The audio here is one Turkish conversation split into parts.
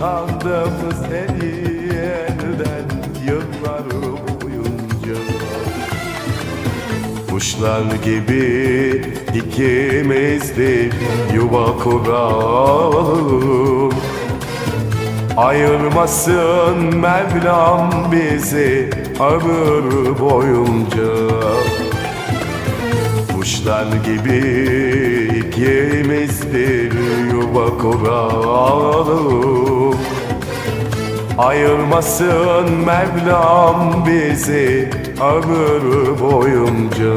Kandım seni elden yıllar boyunca Kuşlar gibi ikimiz de yuva kuralım. Ayırmasın Mevlam bizi ömür boyunca. Kuşlar gibi ikimizdir yuva kuralım. Ayırmasın Mevlam bizi ömür boyunca.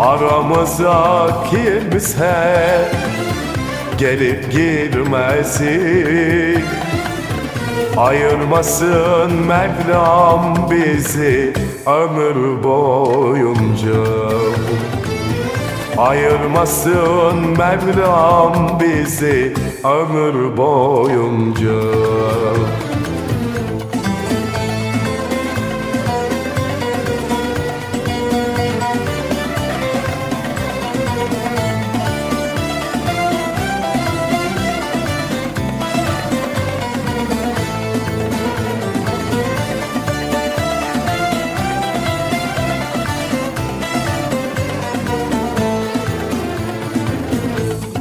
Aramıza kimse gelip girmesin. Ayırmasın Mevlam bizi ömür boyunca Ayırmasın Mevlam bizi ömür boyunca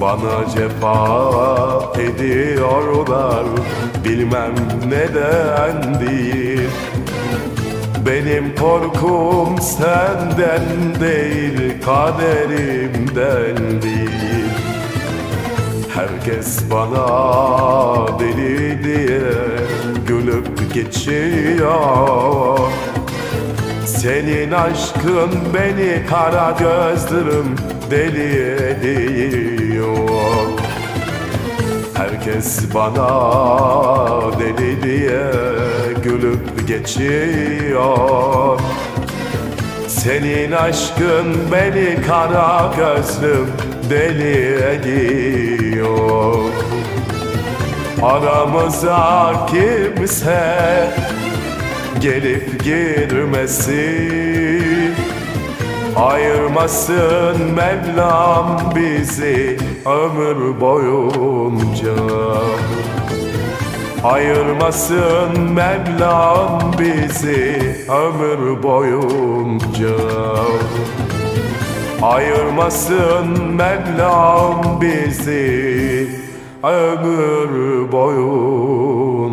Bana cefa ediyorlar Bilmem neden değil. Benim korkum senden değil Kaderimden değil. Herkes bana deli diye Gülüp geçiyor. Senin aşkın beni kara gözlerim deli ediyor Herkes bana deli diye gülüp geçiyor. Senin aşkın beni kara gözlüm deli ediyor Aramıza kimse gelip girmesin Ayırmasın Mevlam bizi ömür boyunca. Ayırmasın Mevlam bizi ömür boyunca. Ayırmasın Mevlam bizi ömür boyunca